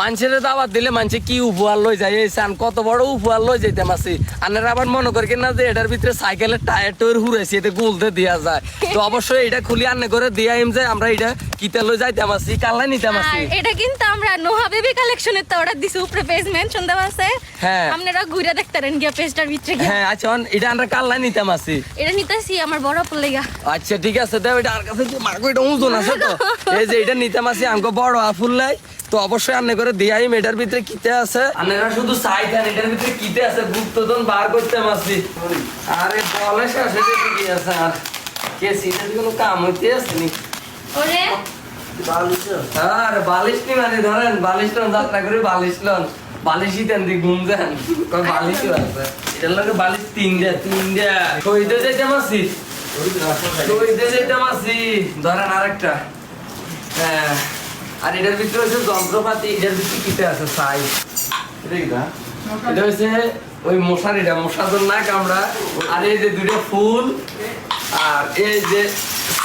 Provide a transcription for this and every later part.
মানুষের দাওয়াত দিলে মানুষে কি উপহার লই যায়? এই সান কত বড় উপহার লই যাইতে মাসি আনারা আবার মনে করি কিনা যে এটার ভিতরে সাইকেলের টায়ার টয়ার হুরাইছে এটা গুলতে দেওয়া যায়। তো অবশ্যই এটা খুলি আন্নে করে দিয়া এম যে আমরা এটা কিতে লই যাইতে মাসি কাল্লাই নিতে আর এটা কিন্তু আমরা নোহা বেবি কালেকশনের তো অর্ডার দিছি উপরে পেজ মেনশন দেওয়া আছে। হ্যাঁ। আপনারা ঘুরে দেখতে পারেন গিয়া পেজটার ভিতরে হ্যাঁ আচ্ছা এটা আমরা কাল্লাই নিতে মাসি এটা নিতেছি আমার বড় আচ্ছা ঠিক আছে দেও এটা আর কাছে যে মাগো এটা ওজন আছে তো। এই যে এটা নিতে মাসি আমাকে বড় আফুল লাই। তো অবশ্যই আন্নে করে দিয়াই এটার ভিতরে কিতে আছে। আন্নেরা শুধু এটার ভিতরে কিতে আছে গুপ্তধন বার করতে মাসি আরে বলে শেষে কি আছে আর কে সিটের কোনো কাম হইতে আছে নি ওরে আর বালিশ নি মানে ধরেন বালিশ লন যাত্রা করে বালিশ লন। বালিশই তেন দি ঘুম যান কই বালিশও আছে এটার লগে বালিশ তিন দে কইতে যাইতে মাসি কইতে যাইতে মাসি ধরেন আরেকটা। হ্যাঁ। আর এটার ভিতরে হচ্ছে যন্ত্রপাতি এটার ভিতরে কিতে আছে? এটা হচ্ছে ওই মশারিটা মশার জন্য কামড়া। আর এই যে দুটো ফুল আর এই যে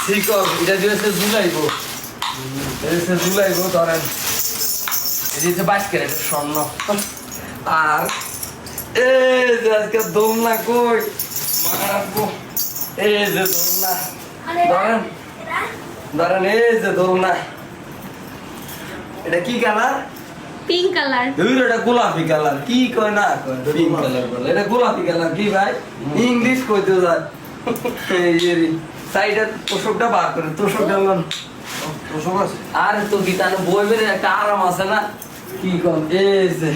শিকল এটা দিয়ে হচ্ছে ঝুলাইবো। এটা হচ্ছে ঝুলাইবো ধরেন এই যে বাইশ ক্যারেটের স্বর্ণ। আর এই যে আজকে দোলনা কই? এই যে দোলনা। ধরেন ধরেন এই যে দোলনা। এটা কি কালার? Pink colour. দুই এটা গোলাপি কালার। কি কয় না কয়? পিঙ্ক কালার বলে। এটা গোলাপি কালার কি ভাই? ইংলিশ কইতে যায়। এই সাইডের তোষকটা বার করে তোষকটা লন আর তো গীতানো বই বেরে একটা আরাম আছে না? কি কম? এই যে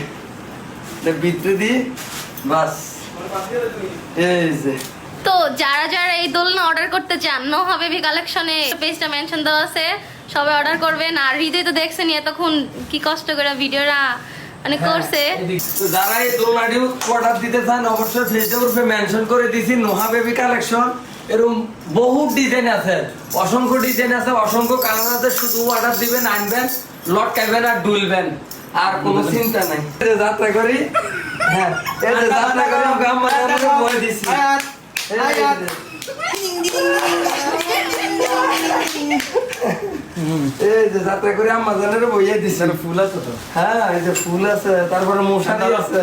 এটা ভিতরে দি বাস। এই যে। তো যারা যারা এই দোলনা অর্ডার করতে চান নোহা বেবি কালেকশনে পেজটা মেনশন দেওয়া আছে সবাই অর্ডার করবেন। আর হৃদয় তো দেখছেন এতক্ষণ কি কষ্ট করে ভিডিওটা মানে করছে। হ্যাঁ, যারা এই দোলনাটি অর্ডার দিতে চান অবশ্যই ফেসবুক গ্রুপে মেনশন করে দিছি নোহা বেবি কালেকশন এরকম বহু ডিজাইন আছে। অসংখ্য ডিজাইন আছে অসংখ্য কালার আছে শুধু অর্ডার দিবেন আনবেন লটকাইবেন আর ডুলবেন আর কোনো চিন্তা নাই। যাত্রা করি। হ্যাঁ যাত্রা করি আমাকে বলে দিছি। এই যে- যাত্রা করে আম্মা জানের বইয়ে দিছে। ফুল আছে তো? হ্যাঁ এই যে ফুল আছে তারপরে মশারি আছে।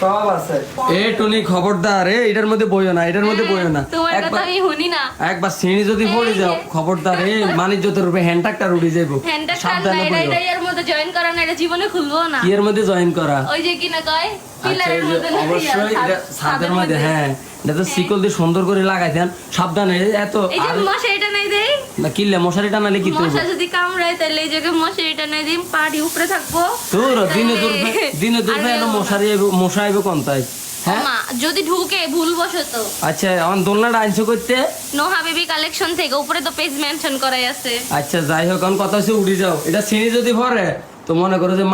সব আছে। এ টুনি খবরদার এ এটার মধ্যে বইও না এটার মধ্যে বইও না। তোমার কথা একবার আমি শুনি না। একবার সিঁড়ি যদি পড়ে যাও খবরদার এ মানিজ্যতের রূপে হ্যান্ডটাকটা উড়ে যাইবো হ্যান্ডটা কান না সাবধানে বইও এটা এর মধ্যে জয়েন করা না এটা জীবনে খুলবো না। এর মধ্যে জয়েন করা। ওই যে কিনা কয়? আচ্ছা পিলারের মধ্যে অবশ্যই এটা ছাদের মধ্যে হ্যাঁ। এটা তো শিকল দিয়ে সুন্দর করে লাগাইতেন সাবধানে এত এই যে আর এটা নাই দেই না মশারি টানালে কি তুই মশা যদি কামড়ায় তাহলে এই জায়গায় মশারি টানাই দিন পাড়ি উপরে থাকব। তোর দিনে তোর দিনে তোর মশারি আইবো মশা আইবো কোন তাই? হ্যাঁ? মা যদি ঢুকে ভুল বসত আচ্ছা আমার দোলনাটা আনছো করতে। নোহা বেবি কালেকশন থেকে উপরে তো পেজ মেনশন করাই আছে। আচ্ছা যাই হোক কোন কথা হচ্ছে উড়ে যাও। এটা সিঁড়ি যদি ভরে তো মনে করো যে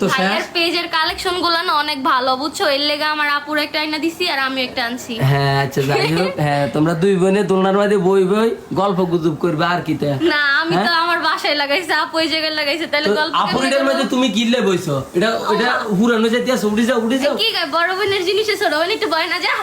তো শেষ। পেজের কালেকশনগুলো না অনেক ভালো বুঝছ? এর লেগে আমার আপুর একটা আইনা দিছি আর আমি একটা আনছি। হ্যাঁ আচ্ছা যাই হোক। হ্যাঁ তোমরা দুই বোনে দোলনার মধ্যে বই বই গল্প গুজব করবে আর কি তা? না আমি তো হ্যাঁ? আমার বাসায় লাগাইছি আপু ওই জায়গায় লাগাইছে তাহলে গল্প আপুরিটার মধ্যে তুমি কিনলে বইছো? এটা ওটা হুরানো যেতে আছে উড়ে যাও উড়ে যাও। কি বড় বোনের জিনিসে ছোট বোন একটু বয় না যা।